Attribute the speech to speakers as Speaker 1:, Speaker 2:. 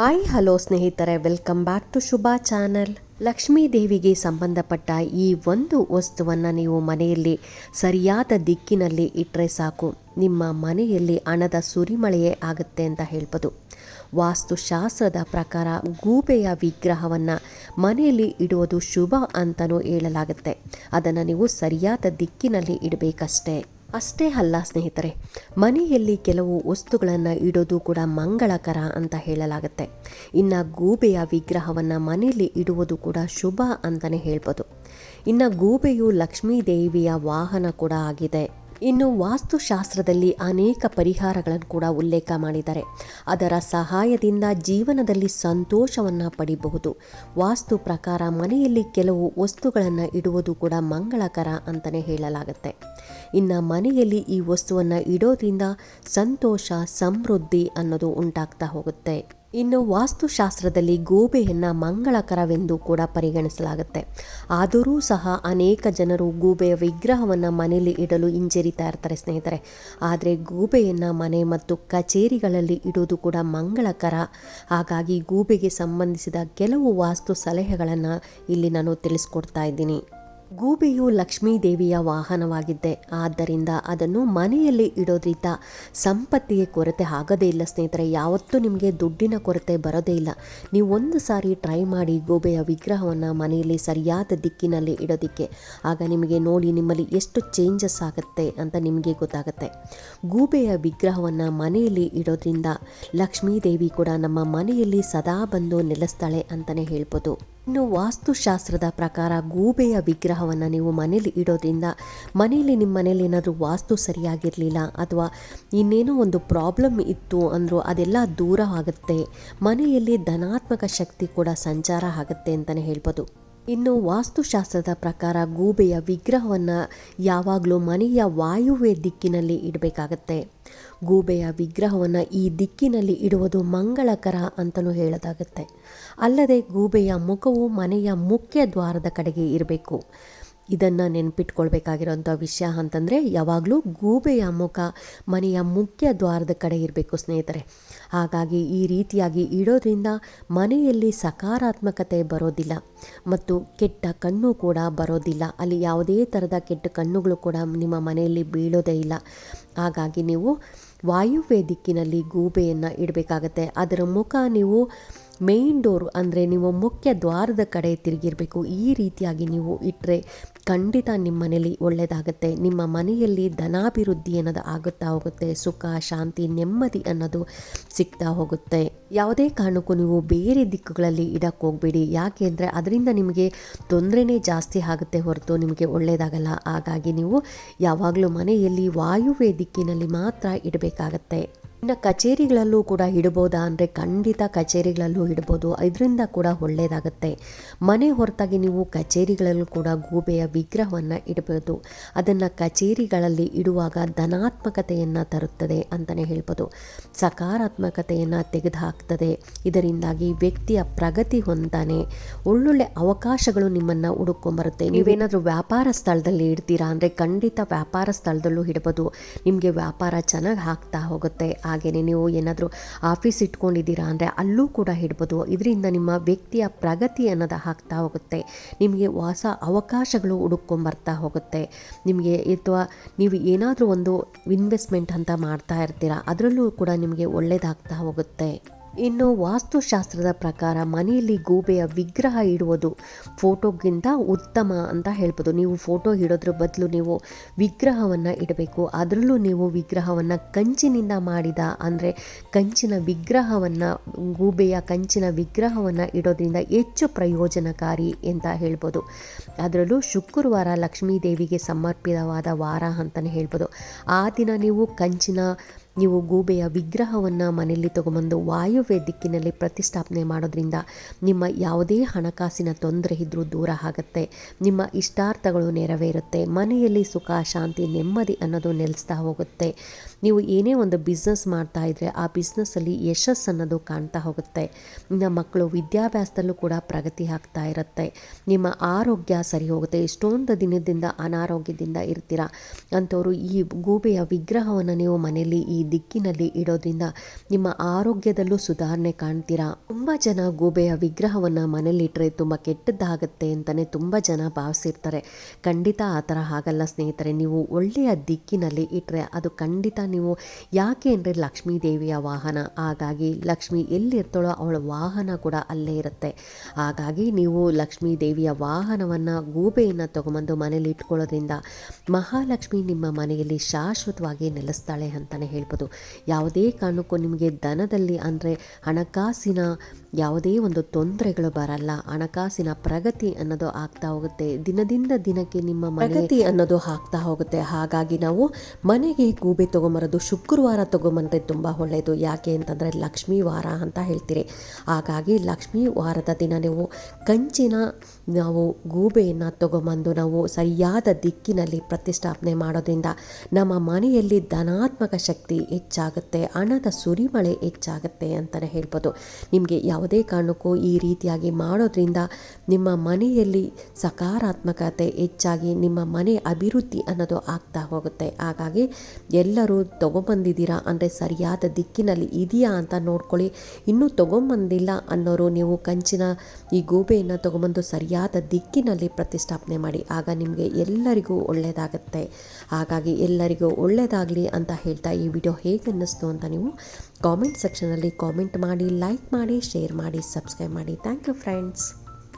Speaker 1: Hi, hello ಸ್ನೇಹಿತರೆ, welcome back to Shubha channel. Lakshmi ದೇವಿಗೆ ಸಂಬಂಧಪಟ್ಟ ಈ ಒಂದು ವಸ್ತುವನ್ನು ನೀವು ಮನೆಯಲ್ಲಿ ಸರಿಯಾದ ದಿಕ್ಕಿನಲ್ಲಿ ಇಟ್ಟರೆ ಸಾಕು. ನಿಮ್ಮ ಮನೆಯಲ್ಲಿ ಹಣದ ಸುರಿಮಳೆಯೇ ಆಗುತ್ತೆ ಅಂತ ಹೇಳ್ಬೋದು. ವಾಸ್ತುಶಾಸ್ತ್ರದ ಪ್ರಕಾರ ಗೂಬೆಯ ವಿಗ್ರಹವನ್ನು ಮನೆಯಲ್ಲಿ ಇಡುವುದು ಶುಭ ಅಂತಲೂ ಹೇಳಲಾಗುತ್ತೆ. ಅದನ್ನು ನೀವು ಸರಿಯಾದ ದಿಕ್ಕಿನಲ್ಲಿ ಇಡಬೇಕಷ್ಟೇ. ಅಷ್ಟೇ ಅಲ್ಲ ಸ್ನೇಹಿತರೆ, ಮನೆಯಲ್ಲಿ ಕೆಲವು ವಸ್ತುಗಳನ್ನು ಇಡೋದು ಕೂಡ ಮಂಗಳಕರ ಅಂತ ಹೇಳಲಾಗುತ್ತೆ. ಇನ್ನು ಗೂಬೆಯ ವಿಗ್ರಹವನ್ನು ಮನೆಯಲ್ಲಿ ಇಡುವುದು ಕೂಡ ಶುಭ ಅಂತಲೇ ಹೇಳ್ಬೋದು. ಇನ್ನು ಗೂಬೆಯು ಲಕ್ಷ್ಮೀ ದೇವಿಯ ವಾಹನ ಕೂಡ ಆಗಿದೆ. ಇನ್ನು ವಾಸ್ತುಶಾಸ್ತ್ರದಲ್ಲಿ ಅನೇಕ ಪರಿಹಾರಗಳನ್ನು ಕೂಡ ಉಲ್ಲೇಖ ಮಾಡಿದ್ದಾರೆ. ಅದರ ಸಹಾಯದಿಂದ ಜೀವನದಲ್ಲಿ ಸಂತೋಷವನ್ನು ಪಡಿಬಹುದು. ವಾಸ್ತು ಪ್ರಕಾರ ಮನೆಯಲ್ಲಿ ಕೆಲವು ವಸ್ತುಗಳನ್ನು ಇಡುವುದು ಕೂಡ ಮಂಗಳಕರ ಅಂತಲೇ ಹೇಳಲಾಗುತ್ತೆ. ಇನ್ನು ಮನೆಯಲ್ಲಿ ಈ ವಸ್ತುವನ್ನು ಇಡೋದ್ರಿಂದ ಸಂತೋಷ, ಸಮೃದ್ಧಿ ಅನ್ನೋದು ಉಂಟಾಗ್ತಾ ಹೋಗುತ್ತೆ. ಇನ್ನು ವಾಸ್ತುಶಾಸ್ತ್ರದಲ್ಲಿ ಗೂಬೆಯನ್ನು ಮಂಗಳಕರವೆಂದು ಕೂಡ ಪರಿಗಣಿಸಲಾಗುತ್ತೆ. ಆದರೂ ಸಹ ಅನೇಕ ಜನರು ಗೂಬೆಯ ವಿಗ್ರಹವನ್ನು ಮನೆಯಲ್ಲಿ ಇಡಲು ಹಿಂಜರಿತಾ ಇರ್ತಾರೆ ಸ್ನೇಹಿತರೆ. ಆದರೆ ಗೂಬೆಯನ್ನು ಮನೆ ಮತ್ತು ಕಚೇರಿಗಳಲ್ಲಿ ಇಡೋದು ಕೂಡ ಮಂಗಳಕರ. ಹಾಗಾಗಿ ಗೂಬೆಗೆ ಸಂಬಂಧಿಸಿದ ಕೆಲವು ವಾಸ್ತು ಸಲಹೆಗಳನ್ನು ಇಲ್ಲಿ ನಾನು ತಿಳಿಸ್ಕೊಡ್ತಾ ಇದ್ದೀನಿ. ಗೂಬೆಯು ಲಕ್ಷ್ಮೀ ದೇವಿಯ ವಾಹನವಾಗಿದ್ದೆ. ಆದ್ದರಿಂದ ಅದನ್ನು ಮನೆಯಲ್ಲಿ ಇಡೋದ್ರಿಂದ ಸಂಪತ್ತಿಗೆ ಕೊರತೆ ಆಗೋದೇ ಇಲ್ಲ ಸ್ನೇಹಿತರೆ. ಯಾವತ್ತೂ ನಿಮಗೆ ದುಡ್ಡಿನ ಕೊರತೆ ಬರೋದೇ ಇಲ್ಲ. ನೀವು ಒಂದು ಸಾರಿ ಟ್ರೈ ಮಾಡಿ ಗೂಬೆಯ ವಿಗ್ರಹವನ್ನು ಮನೆಯಲ್ಲಿ ಸರಿಯಾದ ದಿಕ್ಕಿನಲ್ಲಿ ಇಡೋದಕ್ಕೆ. ಆಗ ನಿಮಗೆ ನೋಡಿ ನಿಮ್ಮಲ್ಲಿ ಎಷ್ಟು ಚೇಂಜಸ್ ಆಗುತ್ತೆ ಅಂತ ನಿಮಗೆ ಗೊತ್ತಾಗುತ್ತೆ. ಗೂಬೆಯ ವಿಗ್ರಹವನ್ನು ಮನೆಯಲ್ಲಿ ಇಡೋದ್ರಿಂದ ಲಕ್ಷ್ಮೀ ದೇವಿ ಕೂಡ ನಮ್ಮ ಮನೆಯಲ್ಲಿ ಸದಾ ಬಂದು ನೆಲೆಸ್ತಾಳೆ ಅಂತಲೇ ಹೇಳ್ಬೋದು. ಇನ್ನು ವಾಸ್ತುಶಾಸ್ತ್ರದ ಪ್ರಕಾರ ಗೂಬೆಯ ವಿಗ್ರಹವನ್ನು ನೀವು ಮನೇಲಿ ಇಡೋದ್ರಿಂದ ಮನೆಯಲ್ಲಿ ನಿಮ್ಮ ಮನೇಲಿ ಏನಾದರೂ ವಾಸ್ತು ಸರಿಯಾಗಿರಲಿಲ್ಲ ಅಥವಾ ಇನ್ನೇನೋ ಒಂದು ಪ್ರಾಬ್ಲಮ್ ಇತ್ತು ಅಂದರೂ ಅದೆಲ್ಲ ದೂರ ಆಗುತ್ತೆ. ಮನೆಯಲ್ಲಿ ಧನಾತ್ಮಕ ಶಕ್ತಿ ಕೂಡ ಸಂಚಾರ ಆಗುತ್ತೆ ಅಂತಲೇ ಹೇಳ್ಬೋದು. ಇನ್ನು ವಾಸ್ತುಶಾಸ್ತ್ರದ ಪ್ರಕಾರ ಗೂಬೆಯ ವಿಗ್ರಹವನ್ನು ಯಾವಾಗಲೂ ಮನೆಯ ವಾಯುವ್ಯ ದಿಕ್ಕಿನಲ್ಲಿ ಇಡಬೇಕಾಗತ್ತೆ. ಗೂಬೆಯ ವಿಗ್ರಹವನ್ನು ಈ ದಿಕ್ಕಿನಲ್ಲಿ ಇಡುವುದು ಮಂಗಳಕರ ಅಂತಲೂ ಹೇಳೋದಾಗುತ್ತೆ ಅಲ್ಲದೆ ಗೂಬೆಯ ಮುಖವು ಮನೆಯ ಮುಖ್ಯ ದ್ವಾರದ ಕಡೆಗೆ ಇರಬೇಕು. ಇದನ್ನು ನೆನ್ಪಿಟ್ಕೊಳ್ಬೇಕಾಗಿರೋಂಥ ವಿಷಯ ಅಂತಂದರೆ ಯಾವಾಗಲೂ ಗೂಬೆಯ ಮುಖ, ಮನೆಯ ಮುಖ್ಯ ದ್ವಾರದ ಕಡೆ ಇರಬೇಕು ಸ್ನೇಹಿತರೆ. ಹಾಗಾಗಿ ಈ ರೀತಿಯಾಗಿ ಇಡೋದ್ರಿಂದ ಮನೆಯಲ್ಲಿ ಸಕಾರಾತ್ಮಕತೆ ಬರೋದಿಲ್ಲ ಮತ್ತು ಕೆಟ್ಟ ಕಣ್ಣು ಕೂಡ ಬರೋದಿಲ್ಲ. ಅಲ್ಲಿ ಯಾವುದೇ ಥರದ ಕೆಟ್ಟ ಕಣ್ಣುಗಳು ಕೂಡ ನಿಮ್ಮ ಮನೆಯಲ್ಲಿ ಬೀಳೋದೇ ಇಲ್ಲ. ಹಾಗಾಗಿ ನೀವು ವಾಯುವ್ಯ ದಿಕ್ಕಿನಲ್ಲಿ ಗೂಬೆಯನ್ನು ಇಡಬೇಕಾಗತ್ತೆ. ಅದರ ಮುಖ ನೀವು ಮೇಯ್ನ್ ಡೋರ್ ಅಂದರೆ ನೀವು ಮುಖ್ಯ ದ್ವಾರದ ಕಡೆ ತಿರುಗಿರಬೇಕು. ಈ ರೀತಿಯಾಗಿ ನೀವು ಇಟ್ಟರೆ ಖಂಡಿತ ನಿಮ್ಮ ಮನೇಲಿ ಒಳ್ಳೆಯದಾಗುತ್ತೆ ನಿಮ್ಮ ಮನೆಯಲ್ಲಿ ಧನಾಭಿವೃದ್ಧಿ ಅನ್ನೋದು ಆಗುತ್ತಾ ಹೋಗುತ್ತೆ. ಸುಖ, ಶಾಂತಿ, ನೆಮ್ಮದಿ ಅನ್ನೋದು ಸಿಗ್ತಾ ಹೋಗುತ್ತೆ. ಯಾವುದೇ ಕಾರಣಕ್ಕೂ ನೀವು ಬೇರೆ ದಿಕ್ಕುಗಳಲ್ಲಿ ಇಡಕ್ಕೆ ಹೋಗಬೇಡಿ. ಯಾಕೆ ಅಂದರೆ ಅದರಿಂದ ನಿಮಗೆ ತೊಂದರೆನೇ ಜಾಸ್ತಿ ಆಗುತ್ತೆ ಹೊರತು ನಿಮಗೆ ಒಳ್ಳೆಯದಾಗಲ್ಲ ಹಾಗಾಗಿ ನೀವು ಯಾವಾಗಲೂ ಮನೆಯಲ್ಲಿ ವಾಯುವ್ಯ ದಿಕ್ಕಿನಲ್ಲಿ ಮಾತ್ರ ಇಡಬೇಕಾಗತ್ತೆ. ಇನ್ನು ಕಚೇರಿಗಳಲ್ಲೂ ಕೂಡ ಇಡ್ಬೋದಾ? ಅಂದರೆ ಖಂಡಿತ ಕಚೇರಿಗಳಲ್ಲೂ ಇಡ್ಬೋದು. ಇದರಿಂದ ಕೂಡ ಒಳ್ಳೆಯದಾಗುತ್ತೆ ಮನೆ ಹೊರತಾಗಿ ನೀವು ಕಚೇರಿಗಳಲ್ಲೂ ಕೂಡ ಗೂಬೆಯ ವಿಗ್ರಹವನ್ನು ಇಡಬಹುದು ಅದನ್ನು ಕಚೇರಿಗಳಲ್ಲಿ ಇಡುವಾಗ ಧನಾತ್ಮಕತೆಯನ್ನು ತರುತ್ತದೆ ಅಂತಲೇ ಹೇಳ್ಬೋದು. ಸಕಾರಾತ್ಮಕತೆಯನ್ನು ತೆಗೆದುಹಾಕ್ತದೆ. ಇದರಿಂದಾಗಿ ವ್ಯಕ್ತಿಯ ಪ್ರಗತಿ ಹೊಂದಾನೆ ಒಳ್ಳೊಳ್ಳೆ ಅವಕಾಶಗಳು ನಿಮ್ಮನ್ನು ಹುಡುಕೊಂಬರುತ್ತೆ. ನೀವೇನಾದರೂ ವ್ಯಾಪಾರ ಸ್ಥಳದಲ್ಲಿ ಇಡ್ತೀರಾ? ಅಂದರೆ ಖಂಡಿತ ವ್ಯಾಪಾರ ಸ್ಥಳದಲ್ಲೂ ಇಡ್ಬೋದು. ನಿಮಗೆ ವ್ಯಾಪಾರ ಚೆನ್ನಾಗಿ ಹಾಕ್ತಾ ಹೋಗುತ್ತೆ. ಹಾಗೆಯೇ ನೀವು ಏನಾದರೂ ಆಫೀಸ್ ಇಟ್ಕೊಂಡಿದ್ದೀರಾ ಅಂದರೆ ಅಲ್ಲೂ ಕೂಡ ಇಡ್ಬೋದು ಇದರಿಂದ ನಿಮ್ಮ ವ್ಯಕ್ತಿಯ ಪ್ರಗತಿ ಅನ್ನೋದು ಆಗ್ತಾ ಹೋಗುತ್ತೆ. ನಿಮಗೆ ಹೊಸ ಅವಕಾಶಗಳು ಹುಡುಕೊಂಬರ್ತಾ ಹೋಗುತ್ತೆ. ನಿಮಗೆ ಅಥವಾ ನೀವು ಏನಾದರೂ ಒಂದು ಇನ್ವೆಸ್ಟ್ಮೆಂಟ್ ಅಂತ ಮಾಡ್ತಾ ಇರ್ತೀರಾ, ಅದರಲ್ಲೂ ಕೂಡ ನಿಮಗೆ ಒಳ್ಳೆಯದಾಗ್ತಾ ಹೋಗುತ್ತೆ. ಇನ್ನು ವಾಸ್ತುಶಾಸ್ತ್ರದ ಪ್ರಕಾರ ಮನೆಯಲ್ಲಿ ಗೂಬೆಯ ವಿಗ್ರಹ ಇಡುವುದು ಫೋಟೋಗಿಂತ ಉತ್ತಮ ಅಂತ ಹೇಳ್ಬೋದು. ನೀವು ಫೋಟೋ ಇಡೋದ್ರ ಬದಲು ನೀವು ವಿಗ್ರಹವನ್ನು ಇಡಬೇಕು. ಅದರಲ್ಲೂ ನೀವು ವಿಗ್ರಹವನ್ನು ಕಂಚಿನಿಂದ ಮಾಡಿದ ಅಂದರೆ ಕಂಚಿನ ವಿಗ್ರಹವನ್ನು, ಗೂಬೆಯ ಕಂಚಿನ ವಿಗ್ರಹವನ್ನು ಇಡೋದ್ರಿಂದ ಹೆಚ್ಚು ಪ್ರಯೋಜನಕಾರಿ ಅಂತ ಹೇಳ್ಬೋದು. ಅದರಲ್ಲೂ ಶುಕ್ರವಾರ ಲಕ್ಷ್ಮೀ ದೇವಿಗೆ ಸಮರ್ಪಿತವಾದ ವಾರ ಅಂತಲೇ ಹೇಳ್ಬೋದು. ಆ ದಿನ ನೀವು ಕಂಚಿನ ನೀವು ಗೂಬೆಯ ವಿಗ್ರಹವನ್ನು ಮನೆಯಲ್ಲಿ ತಗೊಂಬಂದು ವಾಯುವ್ಯ ದಿಕ್ಕಿನಲ್ಲಿ ಪ್ರತಿಷ್ಠಾಪನೆ ಮಾಡೋದ್ರಿಂದ ನಿಮ್ಮ ಯಾವುದೇ ಹಣಕಾಸಿನ ತೊಂದರೆ ಇದ್ದರೂ ದೂರ ಆಗುತ್ತೆ. ನಿಮ್ಮ ಇಷ್ಟಾರ್ಥಗಳು ನೆರವೇರುತ್ತೆ. ಮನೆಯಲ್ಲಿ ಸುಖ, ಶಾಂತಿ, ನೆಮ್ಮದಿ ಅನ್ನೋದು ನೆಲೆಸ್ತಾ ಹೋಗುತ್ತೆ. ನೀವು ಏನೇ ಒಂದು ಬಿಸ್ನೆಸ್ ಮಾಡ್ತಾ ಇದ್ದರೆ ಆ ಬಿಸ್ನೆಸ್ಸಲ್ಲಿ ಯಶಸ್ಸು ಅನ್ನೋದು ಕಾಣ್ತಾ ಹೋಗುತ್ತೆ. ನಿಮ್ಮ ಮಕ್ಕಳು ವಿದ್ಯಾಭ್ಯಾಸದಲ್ಲೂ ಕೂಡ ಪ್ರಗತಿ ಆಗ್ತಾ ಇರುತ್ತೆ. ನಿಮ್ಮ ಆರೋಗ್ಯ ಸರಿ ಹೋಗುತ್ತೆ. ಎಷ್ಟೊಂದು ದಿನದಿಂದ ಅನಾರೋಗ್ಯದಿಂದ ಇರ್ತೀರ? ಅಂಥವರು ಈ ಗೂಬೆಯ ವಿಗ್ರಹವನ್ನು ನೀವು ಮನೆಯಲ್ಲಿ ಈ ದಿಕ್ಕಿನಲ್ಲಿ ಇಡೋದ್ರಿಂದ ನಿಮ್ಮ ಆರೋಗ್ಯದಲ್ಲೂ ಸುಧಾರಣೆ ಕಾಣ್ತೀರಾ? ತುಂಬ ಜನ ಗೂಬೆಯ ವಿಗ್ರಹವನ್ನು ಮನೇಲಿಟ್ಟರೆ ತುಂಬ ಕೆಟ್ಟದ್ದಾಗತ್ತೆ ಅಂತಲೇ ತುಂಬ ಜನ ಭಾವಿಸಿರ್ತಾರೆ. ಖಂಡಿತ ಆ ಥರ ಆಗಲ್ಲ ಸ್ನೇಹಿತರೆ, ನೀವು ಒಳ್ಳೆಯ ದಿಕ್ಕಿನಲ್ಲಿ ಇಟ್ಟರೆ ಅದು ಖಂಡಿತ ನೀವು ಯಾಕೆ ಅಂದರೆ ಲಕ್ಷ್ಮೀ ದೇವಿಯ ವಾಹನ. ಹಾಗಾಗಿ ಲಕ್ಷ್ಮಿ ಎಲ್ಲಿರ್ತಾಳೋ ಅವಳ ವಾಹನ ಕೂಡ ಅಲ್ಲೇ ಇರುತ್ತೆ. ಹಾಗಾಗಿ ನೀವು ಲಕ್ಷ್ಮೀ ದೇವಿಯ ವಾಹನವನ್ನು ಗೂಬೆಯನ್ನು ತೊಗೊಂಬಂದು ಮನೇಲಿ ಇಟ್ಕೊಳ್ಳೋದ್ರಿಂದ ಮಹಾಲಕ್ಷ್ಮಿ ನಿಮ್ಮ ಮನೆಯಲ್ಲಿ ಶಾಶ್ವತವಾಗಿ ನೆಲೆಸ್ತಾಳೆ ಅಂತಲೇ ಹೇಳ್ಬೋದು. ಯಾವುದೇ ಕಾರಣಕ್ಕೂ ನಿಮಗೆ ದನದಲ್ಲಿ ಅಂದರೆ ಹಣಕಾಸಿನ ಯಾವುದೇ ಒಂದು ತೊಂದರೆಗಳು ಬರಲ್ಲ. ಹಣಕಾಸಿನ ಪ್ರಗತಿ ಅನ್ನೋದು ಆಗ್ತಾ ಹೋಗುತ್ತೆ. ದಿನದಿಂದ ದಿನಕ್ಕೆ ನಿಮ್ಮ ಪ್ರಗತಿ ಅನ್ನೋದು ಆಗ್ತಾ ಹೋಗುತ್ತೆ. ಹಾಗಾಗಿ ನಾವು ಮನೆಗೆ ಗೂಬೆ ತೊಗೊಂಬರೋದು, ಶುಕ್ರವಾರ ತೊಗೊಂಬಂದ್ರೆ ತುಂಬ ಒಳ್ಳೆಯದು ಯಾಕೆ ಅಂತಂದರೆ ಲಕ್ಷ್ಮೀ ವಾರ ಅಂತ ಹೇಳ್ತೀರಿ. ಹಾಗಾಗಿ ಲಕ್ಷ್ಮೀ ವಾರದ ದಿನ ನೀವು ಕಂಚಿನ ನಾವು ಗೂಬೆಯನ್ನು ತೊಗೊಂಬಂದು ನಾವು ಸರಿಯಾದ ದಿಕ್ಕಿನಲ್ಲಿ ಪ್ರತಿಷ್ಠಾಪನೆ ಮಾಡೋದ್ರಿಂದ ನಮ್ಮ ಮನೆಯಲ್ಲಿ ಧನಾತ್ಮಕ ಶಕ್ತಿ ಹೆಚ್ಚಾಗುತ್ತೆ, ಹಣದ ಸುರಿಮಳೆ ಹೆಚ್ಚಾಗುತ್ತೆ ಅಂತಲೇ ಹೇಳ್ಬೋದು. ನಿಮಗೆ ಯಾವುದೇ ಕಾರಣಕ್ಕೂ ಈ ರೀತಿಯಾಗಿ ಮಾಡೋದ್ರಿಂದ ನಿಮ್ಮ ಮನೆಯಲ್ಲಿ ಸಕಾರಾತ್ಮಕತೆ ಹೆಚ್ಚಾಗಿ ನಿಮ್ಮ ಮನೆ ಅಭಿವೃದ್ಧಿ ಅನ್ನೋದು ಆಗ್ತಾ ಹೋಗುತ್ತೆ. ಹಾಗಾಗಿ ಎಲ್ಲರೂ ತೊಗೊಂಬಂದಿದ್ದೀರಾ ಅಂದರೆ ಸರಿಯಾದ ದಿಕ್ಕಿನಲ್ಲಿ ಇದೆಯಾ ಅಂತ ನೋಡ್ಕೊಳ್ಳಿ. ಇನ್ನೂ ತೊಗೊಂಬಂದಿಲ್ಲ ಅನ್ನೋರು ನೀವು ಕಂಚಿನ ಈ ಗೂಬೆಯನ್ನು ತೊಗೊಂಬಂದು ಸರಿಯಾದ ದಿಕ್ಕಿನಲ್ಲಿ ಪ್ರತಿಷ್ಠಾಪನೆ ಮಾಡಿ, ಆಗ ನಿಮಗೆ ಎಲ್ಲರಿಗೂ ಒಳ್ಳೆಯದಾಗುತ್ತೆ ಹಾಗಾಗಿ ಎಲ್ಲರಿಗೂ ಒಳ್ಳೆಯದಾಗಲಿ ಅಂತ ಹೇಳ್ತಾ ಈ ವಿಡಿಯೋ ಹೇಗೆ ಅನ್ನಿಸ್ತು ಅಂತ ನೀವು ಕಾಮೆಂಟ್ ಸೆಕ್ಷನಲ್ಲಿ ಕಾಮೆಂಟ್ ಮಾಡಿ ಲೈಕ್ ಮಾಡಿ ಶೇರ್ ಮಾಡಿ ಸಬ್ಸ್ಕ್ರೈಬ್ ಮಾಡಿ. Thank you friends